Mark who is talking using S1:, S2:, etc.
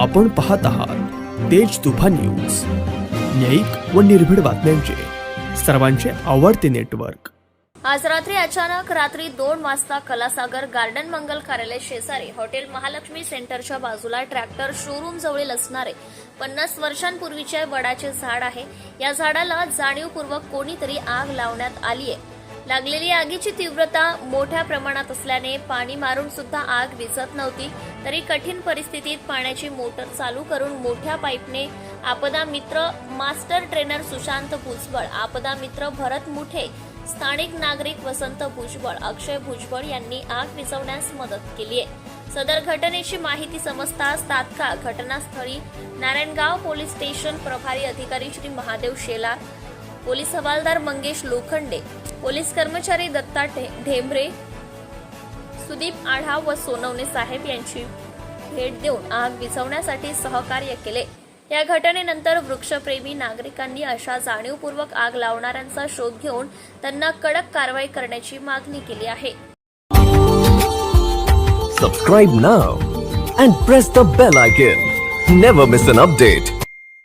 S1: आपण पाहत आहात तेज तुफा न्यूज. न्यायिक व निर्भीड बातम्यांचे. सर्वांचे आवडते नेटवर्क.
S2: आज रात्री अचानक रात्री दोन वाजता कलासागर गार्डन मंगल कार्यालय शेजारी हॉटेल महालक्ष्मी सेंटरच्या बाजूला ट्रॅक्टर शोरूम जवळील असणारे पन्नास वर्षांपूर्वीचे वडाचे झाड आहे. या झाडाला जाणीवपूर्वक कोणीतरी आग लावण्यात आली आहे लागलेली आगीची तीव्रता मोठ्या प्रमाणात असल्याने पाणी मारून सुद्धा आग विझत नव्हती. तरी कठीण परिस्थितीत पाण्याची मोटर चालू करून मोठ्या पाईपने आपदा मित्र मास्टर ट्रेनर सुशांत भुजबळ आपदा मित्र भरत मुठे स्थानिक नागरिक वसंत भुजबळ अक्षय भुजबळ यांनी आग विझवण्यास मदत केली आहे. सदर घटनेची माहिती समजताच तात्काळ घटनास्थळी नारायणगाव पोलीस स्टेशन प्रभारी अधिकारी श्री महादेव शेलार पोलीस हवालदार मंगेश लोखंडे पोलीस कर्मचारी दत्ता ढे- ढेंबरे सुदीप आढाव व सोनवणे साहेब यांची भेट देऊन आग विझवण्यासाठी सहकार्य केले. या घटनेनंतर वृक्षप्रेमी नागरिकांनी अशा जाणीवपूर्वक आग लावणाऱ्यांचा शोध घेऊन त्यांना कडक कारवाई करण्याची मागणी केली आहे.
S3: Subscribe now and press the bell icon never miss an update